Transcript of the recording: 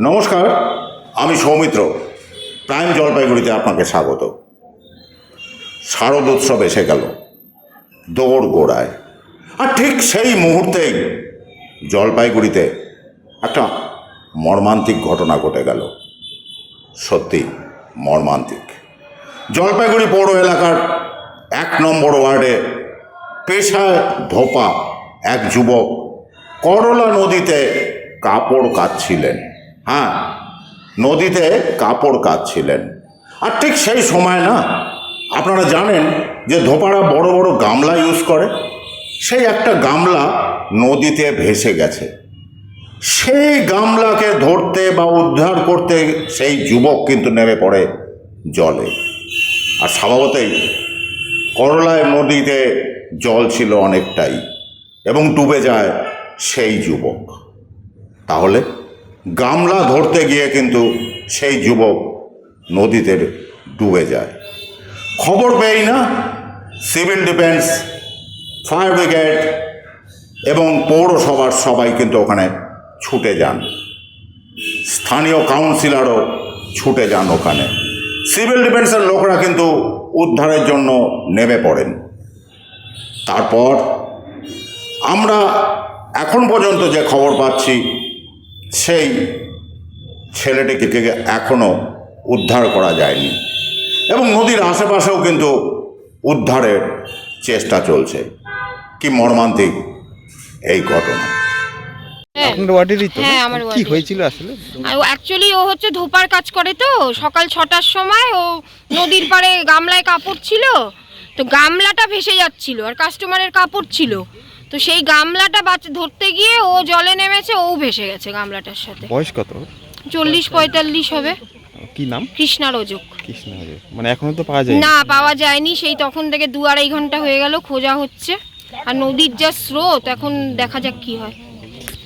নমস্কার, আমি সৌমিত্র। প্রাইম জলপাইগুড়িতে আপনাকে স্বাগত। শারদ উৎসব এসে গেল দৌড় গোড়ায়। আর ঠিক সেই মুহূর্তেই জলপাইগুড়িতে একটা মর্মান্তিক ঘটনা ঘটে গেল। সত্যি মর্মান্তিক। জলপাইগুড়ি পৌর এলাকার এক নম্বর ওয়ার্ডে পেশায় ধোপা এক যুবক করলা নদীতে কাপড় কাচ্ছিলেন। হ্যাঁ নদীতে কাপড় কাচ্ছিলেন। আর ঠিক সেই সময় না, আপনারা জানেন যে ধোপারা বড় বড় গামলা ইউজ করে, সেই একটা গামলা নদীতে ভেসে গেছে। সেই গামলাকে ধরতে বা উদ্ধার করতে সেই যুবক কিন্তু নেমে পড়ে জলে। আর স্বভাবতই করলায় নদীতে জল ছিল অনেকটাই, এবং ডুবে যায় সেই যুবক। তাহলে গামলা ধরতে গিয়ে কিন্তু সেই যুবক নদীতে ডুবে যায়। খবর পেয়েই না, সিভিল ডিফেন্স, ফায়ার ব্রিগেড এবং পৌরসভার সবাই কিন্তু ওখানে ছুটে যান। স্থানীয় কাউন্সিলরও ছুটে যান ওখানে। সিভিল ডিফেন্সের লোকরা কিন্তু উদ্ধারের জন্য নেমে পড়েন। তারপর আমরা এখন পর্যন্ত যে খবর পাচ্ছি সেই ছেলেটিকে এখনও উদ্ধার করা যায়নি। এবং নদীর আশেপাশেও কিন্তু উদ্ধারের চেষ্টা চলছে। কি মর্মান্তিক এই ঘটনা। হ্যাঁ। আপনার ওয়ার্ডেরই তো হ্যাঁ, আমার কি হয়েছিল আসলে? অ্যাকচুয়ালি ও হচ্ছে ধোপার কাজ করে তো। সকাল ছটার সময় ও নদীর পাড়ে গামলায় কাপড় ছিল। তো গামলাটা ভেসে যাচ্ছিল আর কাস্টমারের কাপড় ছিল। তো সেই গামলাটা বাচ্চা ধরতে গিয়ে ও জলে নেমেছে ও ভেসে গেছে গামলাটার সাথে। বয়স কত? চল্লিশ পঁয়তাল্লিশ হবে। কি নাম? কৃষ্ণা রোজক। কৃষ্ণা হরে মানে এখনও তো পাওয়া যায় না পাওয়া যায়নি। সেই তখন থেকে দু আড়াই ঘণ্টা হয়ে গেল খোঁজা হচ্ছে। আর নদীর যা স্রোত এখন দেখা যাক কি হয়।